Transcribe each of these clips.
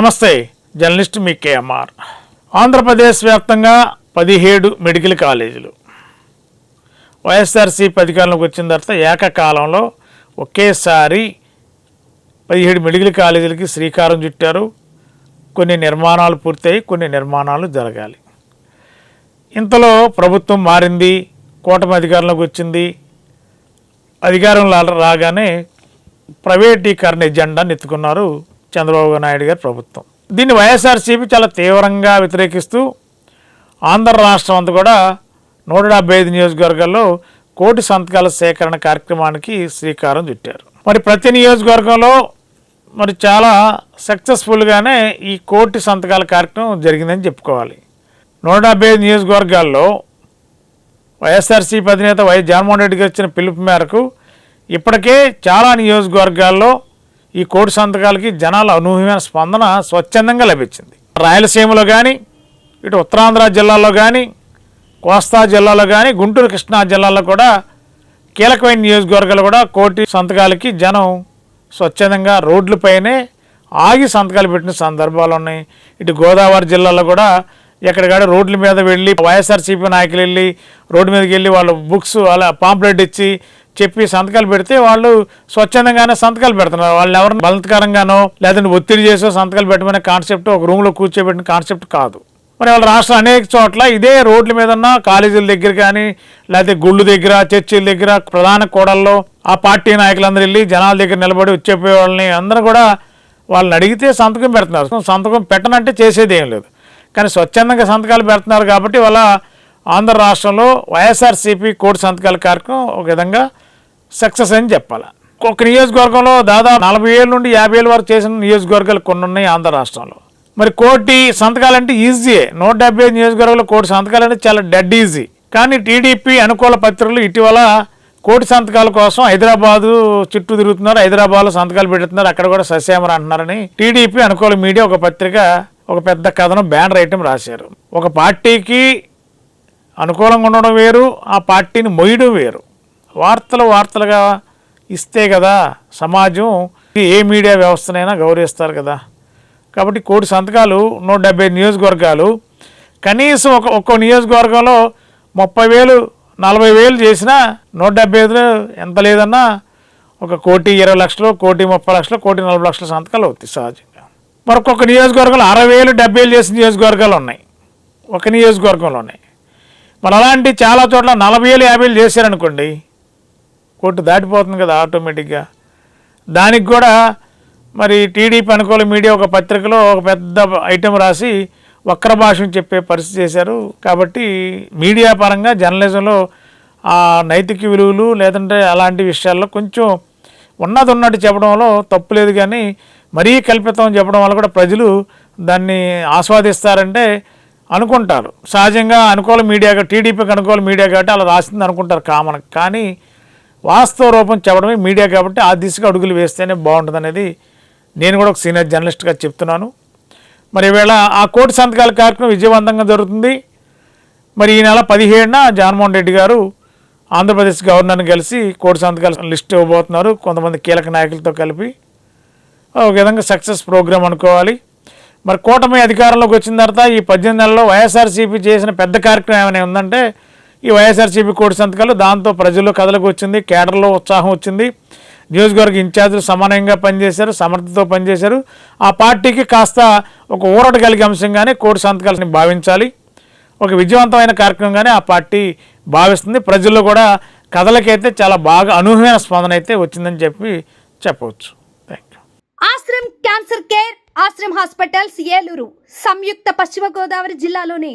నమస్తే జర్నలిస్ట్ మీ కేఎంఆర్. ఆంధ్రప్రదేశ్ వ్యాప్తంగా పదిహేడు మెడికల్ కాలేజీలు. వైఎస్ఆర్సీపీ అధికారంలోకి వచ్చిన తర్వాత ఏకకాలంలో ఒకేసారి పదిహేడు మెడికల్ కాలేజీలకి శ్రీకారం చుట్టారు. కొన్ని నిర్మాణాలు పూర్తయి కొన్ని నిర్మాణాలు జరగాలి. ఇంతలో ప్రభుత్వం మారింది కూటమి అధికారంలోకి వచ్చింది. అధికారం రాగానే ప్రైవేటీకరణ ఎజెండాని ఎత్తుకున్నారు చంద్రబాబు నాయుడు గారి ప్రభుత్వం. దీన్ని వైఎస్ఆర్సీపీ చాలా తీవ్రంగా వ్యతిరేకిస్తూ ఆంధ్ర రాష్ట్రం అంతా కూడా నూట డెబ్బై ఐదు నియోజకవర్గాల్లో కోటి సంతకాల సేకరణ కార్యక్రమానికి శ్రీకారం చుట్టారు. మరి ప్రతి నియోజకవర్గంలో మరి చాలా సక్సెస్ఫుల్గానే ఈ కోటి సంతకాల కార్యక్రమం జరిగిందని చెప్పుకోవాలి. నూట డెబ్బై ఐదు నియోజకవర్గాల్లో వైఎస్ఆర్సీపీ అధినేత వైఎస్ జగన్మోహన్ రెడ్డి గారు ఇచ్చిన పిలుపు మేరకు ఇప్పటికే చాలా నియోజకవర్గాల్లో ఈ కోటి సంతకాలకి జనాల అనూహ్యమైన స్పందన స్వచ్ఛందంగా లభించింది. రాయలసీమలో కానీ ఇటు ఉత్తరాంధ్ర జిల్లాలో కానీ కోస్తా జిల్లాలో కానీ గుంటూరు కృష్ణా జిల్లాలో కూడా కీలకమైన నియోజకవర్గాలు కూడా కోటి సంతకాలకి జనం స్వచ్ఛందంగా రోడ్లపైనే ఆగి సంతకాలు పెట్టిన సందర్భాలు ఉన్నాయి. ఇటు గోదావరి జిల్లాలో కూడా ఎక్కడికాడ రోడ్ల మీద వెళ్ళి వైఎస్ఆర్సీపీ నాయకులు వెళ్ళి రోడ్డు మీదకి వెళ్ళి వాళ్ళు బుక్స్ అలా పాంప్లెట్ ఇచ్చి చెప్పి సంతకాలు పెడితే వాళ్ళు స్వచ్ఛందంగానే సంతకాలు పెడుతున్నారు. వాళ్ళు ఎవరిని బలత్కారంగానో లేదంటే ఒత్తిడి చేసో సంతకాలు పెట్టమనే కాన్సెప్ట్ ఒక రూమ్లో కూర్చోబెట్టిన కాన్సెప్ట్ కాదు. మరి వాళ్ళ రాష్ట్రం అనేక చోట్ల ఇదే రోడ్ల మీద ఉన్న కాలేజీల దగ్గర కానీ లేకపోతే గుళ్ళు దగ్గర చర్చిల దగ్గర ప్రధాన కోడల్లో ఆ పార్టీ నాయకులందరూ వెళ్ళి జనాల దగ్గర నిలబడి వచ్చేపోయే వాళ్ళని అందరూ కూడా వాళ్ళని అడిగితే సంతకం పెడుతున్నారు. సంతకం పెట్టనంటే చేసేది ఏం లేదు. కానీ స్వచ్ఛందంగా సంతకాలు పెడుతున్నారు కాబట్టి వాళ్ళ ఆంధ్ర రాష్ట్రంలో వైఎస్ఆర్సీపీ కోటి సంతకాల కార్యక్రమం ఒక విధంగా సక్సెస్ అని చెప్పాలి. ఒక నియోజకవర్గంలో దాదాపు నలభై ఏళ్ళ నుండి యాభై ఏళ్ళ వరకు చేసిన నియోజకవర్గాలు కొన్ని ఉన్నాయి ఆంధ్ర రాష్ట్రంలో. మరి కోటి సంతకాలంటే ఈజీయే. నూట డెబ్బై ఐదు నియోజకవర్గంలో కోటి సంతకాలు అంటే చాలా డెడ్ ఈజీ కానీ టీడీపీ అనుకూల పత్రికలు ఇటీవల కోటి సంతకాల కోసం హైదరాబాదు చుట్టూ తిరుగుతున్నారు. హైదరాబాద్లో సంతకాలు పెడుతున్నారు అక్కడ కూడా సస్యామర అంటున్నారని టీడీపీ అనుకూల మీడియా ఒక పత్రిక ఒక పెద్ద కథనం బ్యానర్ ఐటమ్ రాశారు. ఒక పార్టీకి అనుకూలంగా ఉండడం వేరు ఆ పార్టీని మొయ్యడం వేరు. వార్తలు వార్తలుగా ఇస్తే కదా సమాజం ఏ మీడియా వ్యవస్థనైనా గౌరవిస్తారు కదా. కాబట్టి కోటి సంతకాలు నూట డెబ్బై నియోజకవర్గాలు. కనీసం ఒక ఒక్కో నియోజకవర్గంలో ముప్పై వేలు నలభై వేలు చేసినా నూట డెబ్బై ఐదులో ఎంత లేదన్నా ఒక కోటి ఇరవై లక్షలు కోటి ముప్పై లక్షలు కోటి నలభై లక్షల సంతకాలు అవుతాయి సహజంగా. మరొక నియోజకవర్గంలో అరవై వేలు డెబ్బై వేలు చేసిన నియోజకవర్గాలు ఉన్నాయి. ఒక నియోజకవర్గంలో ఉన్నాయి మరి అలాంటి చాలా చోట్ల నలభై వేలు యాభై వేలు చేశారనుకోండి కోర్టు దాటిపోతుంది కదా ఆటోమేటిక్గా. దానికి కూడా మరి టీడీపీ అనుకూల మీడియా ఒక పత్రికలో ఒక పెద్ద ఐటెం రాసి వక్ర భాషను చెప్పే పరిస్థితి చేశారు. కాబట్టి మీడియా పరంగా జర్నలిజంలో ఆ నైతిక విలువలు లేదంటే అలాంటి విషయాల్లో కొంచెం ఉన్నది ఉన్నట్టు చెప్పడంలో తప్పు లేదు కానీ మరీ కల్పితం చెప్పడం వల్ల కూడా ప్రజలు దాన్ని ఆస్వాదిస్తారంటే అనుకుంటారు. సహజంగా అనుకూల మీడియాగా టీడీపీకి అనుకూల మీడియా కాబట్టి అలా రాసింది అనుకుంటారు కామన్. కానీ వాస్తవ రూపం చెప్పడమే మీడియా కాబట్టి ఆ దిశగా అడుగులు వేస్తేనే బాగుంటుందనేది నేను కూడా ఒక సీనియర్ జర్నలిస్ట్గా చెప్తున్నాను. మరి ఈవేళ ఆ కోటి సంతకాల కార్యక్రమం విజయవంతంగా జరుగుతుంది. మరి ఈ నెల పదిహేడున జగన్మోహన్ రెడ్డి గారు ఆంధ్రప్రదేశ్ గవర్నర్ని కలిసి కోటి సంతకాల లిస్ట్ ఇవ్వబోతున్నారు. కొంతమంది కీలక నాయకులతో కలిపి ఒక విధంగా సక్సెస్ ప్రోగ్రాం అనుకోవాలి. మరి కూటమి అధికారంలోకి వచ్చిన తర్వాత ఈ పద్దెనిమిది నెలల్లో వైఎస్ఆర్సీపీ చేసిన పెద్ద కార్యక్రమం ఏమైనా ఉందంటే ఈ వైఎస్ఆర్సీపీ కోటి సంతకాలు దాంతో ప్రజల్లో కథలకు వచ్చింది కేడర్లో ఉత్సాహం వచ్చింది. నియోజకవర్గ ఇన్ఛార్జీలు సమానంగా పనిచేశారు సమర్థతో పనిచేశారు. ఆ పార్టీకి కాస్త ఒక ఊరట కలిగే అంశంగానే కోటి సంతకాలని భావించాలి. ఒక విజయవంతమైన కార్యక్రమంగానే ఆ పార్టీ భావిస్తుంది. ప్రజల్లో కూడా కథలకైతే చాలా బాగా అనూహ్యమైన స్పందన అయితే వచ్చిందని చెప్పి చెప్పవచ్చు. Thank you Ashram cancer care Ashram hospitals Eluru సంయుక్త పశ్చిమ గోదావరి జిల్లాలోని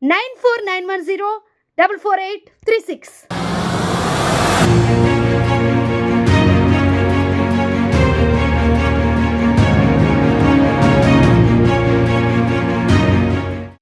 94910